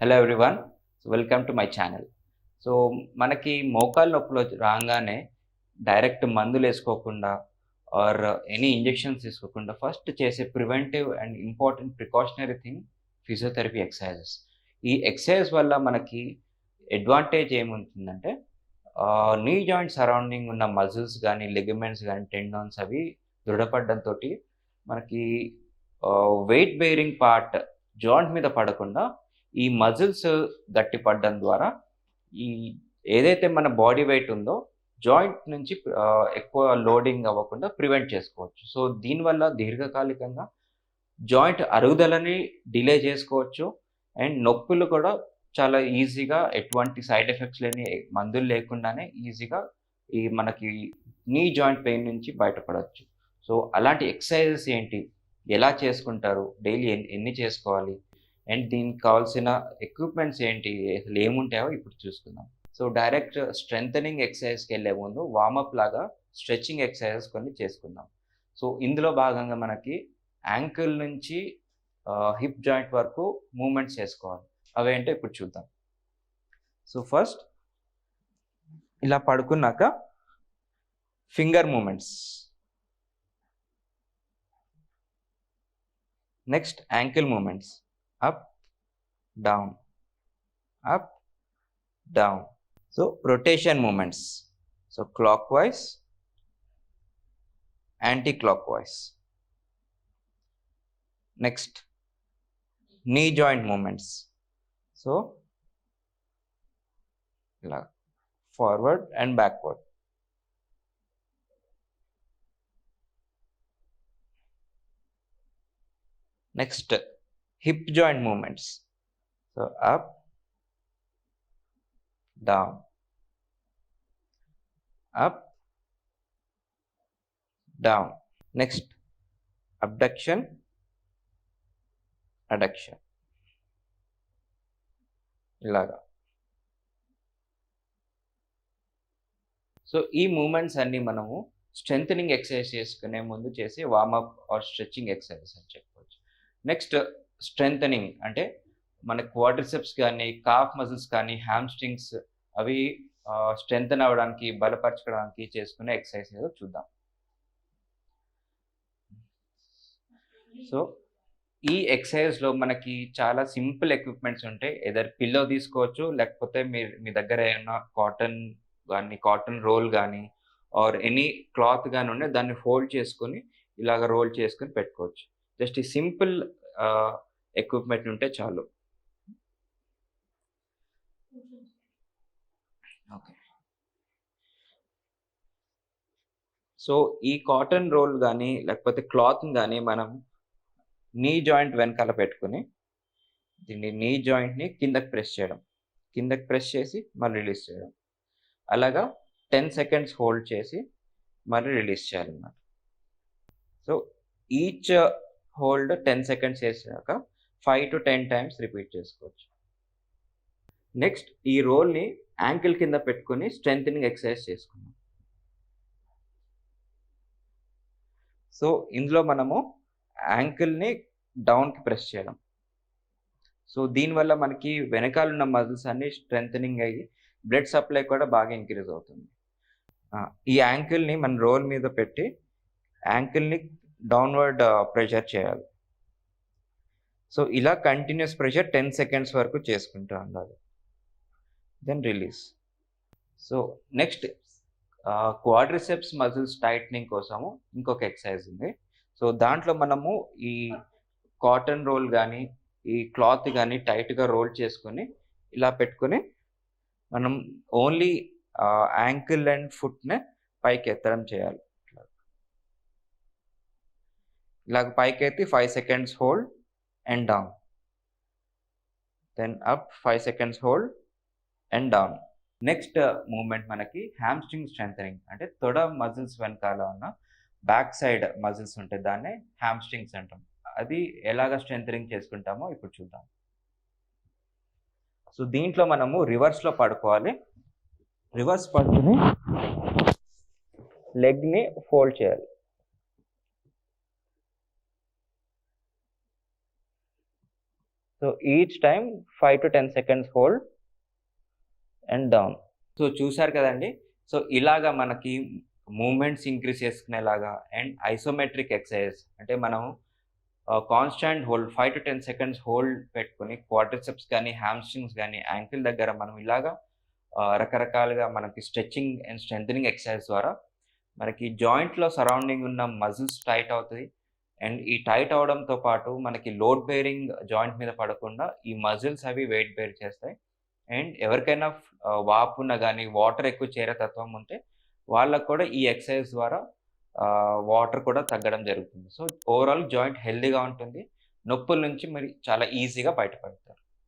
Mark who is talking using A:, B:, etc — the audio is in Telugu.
A: Hello everyone welcome to my channel so మనకి మోకాలు నొప్పులు రాగానే డైరెక్ట్ మందులు వేసుకోకుండా ఆర్ ఎనీ ఇంజెక్షన్స్ తీసుకోకుండా ఫస్ట్ చేసే preventive and important precautionary thing physiotherapy exercises ఈ ఎక్సర్సైజ్ వల్ల మనకి అడ్వాంటేజ్ ఏముంటుందంటే నీ జాయింట్ సరౌండింగ్ ఉన్న మజిల్స్ కానీ లెగమెంట్స్ కానీ టెండోన్స్ అవి దృఢపడడంతో మనకి వెయిట్ బేరింగ్ పార్ట్ జాయింట్ మీద పడకుండా ఈ మజిల్స్ గట్టి పడడం ద్వారా ఈ ఏదైతే మన బాడీ వెయిట్ ఉందో జాయింట్ నుంచి ఎక్కువ లోడింగ్ అవ్వకుండా ప్రివెంట్ చేసుకోవచ్చు. సో దీనివల్ల దీర్ఘకాలికంగా జాయింట్ అరుగుదలని డిలే చేసుకోవచ్చు. అండ్ నొప్పులు కూడా చాలా ఈజీగా ఎటువంటి సైడ్ ఎఫెక్ట్స్ లేని మందులు లేకుండానే ఈజీగా ఈ మనకి నీ జాయింట్ పెయిన్ నుంచి బయటపడవచ్చు. సో అలాంటి ఎక్సర్సైజెస్ ఏంటి? ఎలా చేసుకుంటారు? డైలీ ఎన్ని ఎన్ని చేసుకోవాలి? అండ్ దీనికి కావాల్సిన ఎక్విప్మెంట్స్ ఏంటి? అసలు ఏముంటాయో ఇప్పుడు చూసుకుందాం. సో డైరెక్ట్ స్ట్రెంగ్ ఎక్సర్సైజ్కి వెళ్ళే ముందు వార్మప్ లాగా స్ట్రెచ్చింగ్ ఎక్సర్సైజెస్ కొన్ని చేసుకుందాం. సో ఇందులో భాగంగా మనకి యాంకిల్ నుంచి హిప్ జాయింట్ వరకు మూమెంట్స్ చేసుకోవాలి. అవేంటో ఇప్పుడు చూద్దాం. సో ఫస్ట్ ఇలా పడుకున్నాక finger movements next ankle movements up down up down. So rotation movements so clockwise anti-clockwise. Next. Knee joint movements so forward and backward. Next. Hip joint movements so up down up down next abduction adduction ఇలాగా. సో ఈ మూమెంట్స్ అన్ని మనము స్ట్రెంగ్ ఎక్సర్సైజ్ చేసుకునే ముందు చేసే వార్మప్ ఆర్ స్ట్రెచ్చింగ్ ఎక్సర్సైజ్ అని చెప్పవచ్చు నెక్స్ట్ స్ట్రెంగ్ అంటే మన క్వాడ్రిసెప్స్ కానీ కాఫ్ మజిల్స్ కానీ హ్యామ్స్ట్రింగ్స్ అవి స్ట్రెంగ్ అవ్వడానికి బలపరచడానికి చేసుకునే ఎక్సర్సైజ్ ఏదో చూద్దాం. సో ఈ ఎక్సర్సైజ్లో మనకి చాలా సింపుల్ ఎక్విప్మెంట్స్ ఉంటాయి. ఎదర్ పిల్లో తీసుకోవచ్చు లేకపోతే మీ మీ దగ్గర ఏమైనా కాటన్ కానీ కాటన్ రోల్ కానీ ఆర్ ఎనీ క్లాత్ కానీ ఉంటే దాన్ని ఫోల్డ్ చేసుకొని ఇలాగ రోల్ చేసుకొని పెట్టుకోవచ్చు. జస్ట్ ఈ సింపుల్ ఎక్విప్మెంట్ ఉంటే చాలు. ఓకే సో ఈ కాటన్ రోల్ కానీ లేకపోతే క్లాత్ కానీ మనం నీ జాయింట్ వెనకాల పెట్టుకుని దీన్ని నీ జాయింట్ని కిందకి ప్రెస్ చేయడం. కిందకి ప్రెస్ చేసి మళ్ళీ రిలీజ్ చేయడం. అలాగా టెన్ సెకండ్స్ హోల్డ్ చేసి మళ్ళీ రిలీజ్ చేయాలన్నమాట. So each hold ten seconds చేసాక five to ten times repeat చేసుకోవచ్చు. నెక్స్ట్ ఈ రోల్ని యాంకిల్ కింద పెట్టుకుని స్ట్రెంగ్ ఎక్సర్సైజ్ చేసుకున్నాం సో ఇందులో మనము యాంకిల్ని డౌన్కి ప్రెస్ చేయడం సో దీనివల్ల మనకి వెనకాల ఉన్న మజిల్స్ అన్ని స్ట్రెంగ్ అయ్యి బ్లడ్ సప్లై కూడా బాగా ఇంక్రీజ్ అవుతుంది. ఈ యాంకిల్ని మన రోల్ మీద పెట్టి యాంకిల్ని డౌన్వర్డ్ ప్రెషర్ చేయాలి. సో ఇలా కంటిన్యూస్ ప్రెషర్ టెన్ సెకండ్స్ వరకు చేసుకుంటూ ఉండాలి. Then release so next quadriceps muscles tightening కోసము ఇంకొక ఎక్సర్సైజ్ ఉంది. సో దాంట్లో మనము ఈ కాటన్ రోల్ కానీ ఈ క్లాత్ కానీ టైట్గా రోల్ చేసుకొని ఇలా పెట్టుకొని మనం ఓన్లీ యాంకిల్ అండ్ ఫుట్నే పైకి ఎత్తడం చేయాలి. ఇలాగ పైకి ఎత్తి five seconds hold and down then up five seconds hold and down next movement మనకి హ్యామ్స్ట్రింగ్ స్ట్రెంగ్ అంటే తొడ మజిల్స్ వెనకాల ఉన్న బ్యాక్ సైడ్ మజిల్స్ ఉంటాయి దాన్నే హ్యామ్స్ట్రింగ్స్ అంటాం. అది ఎలాగ స్ట్రెంగ్ చేసుకుంటామో ఇప్పుడు చూద్దాం. సో దీంట్లో మనము రివర్స్లో పడుకోవాలి. రివర్స్ పడుకుని లెగ్ని ఫోల్డ్ చేయాలి.
B: So each time five to ten seconds hold and down
A: so చూశారు కదండి? సో ఇలాగా మనకి మూమెంట్స్ ఇంక్రీజ్ చేసుకునేలాగా అండ్ ఐసోమెట్రిక్ ఎక్సర్సైజ్ అంటే మనం constant hold five to ten seconds hold పెట్టుకుని క్వార్టర్సెప్స్ కానీ హ్యామ్స్ట్రింగ్స్ కానీ యాంకిల్ దగ్గర మనం ఇలాగా రకరకాలుగా మనకి స్ట్రెచ్చింగ్ అండ్ స్ట్రెంథనింగ్ ఎక్సర్సైజ్ ద్వారా మనకి జాయింట్లో సరౌండింగ్ ఉన్న మజిల్స్ టైట్ అవుతుంది అండ్ ఈ టైట్ అవడంతో పాటు మనకి లోడ్ బేరింగ్ జాయింట్ మీద పడకుండా ఈ మజిల్స్ అవి వెయిట్ బేర్ చేస్తాయి. అండ్ ఎవరికైనా ఆ, వాపు కానీ వాటర్ ఎక్కువ చేరే తత్వం ఉంటే వాళ్ళకు కూడా ఈ ఎక్సర్సైజ్ ద్వారా వాటర్ కూడా తగ్గడం జరుగుతుంది. సో ఓవరాల్ జాయింట్ హెల్దీగా ఉంటుంది. నొప్పుల నుంచి మరి చాలా ఈజీగా బయటపడతారు.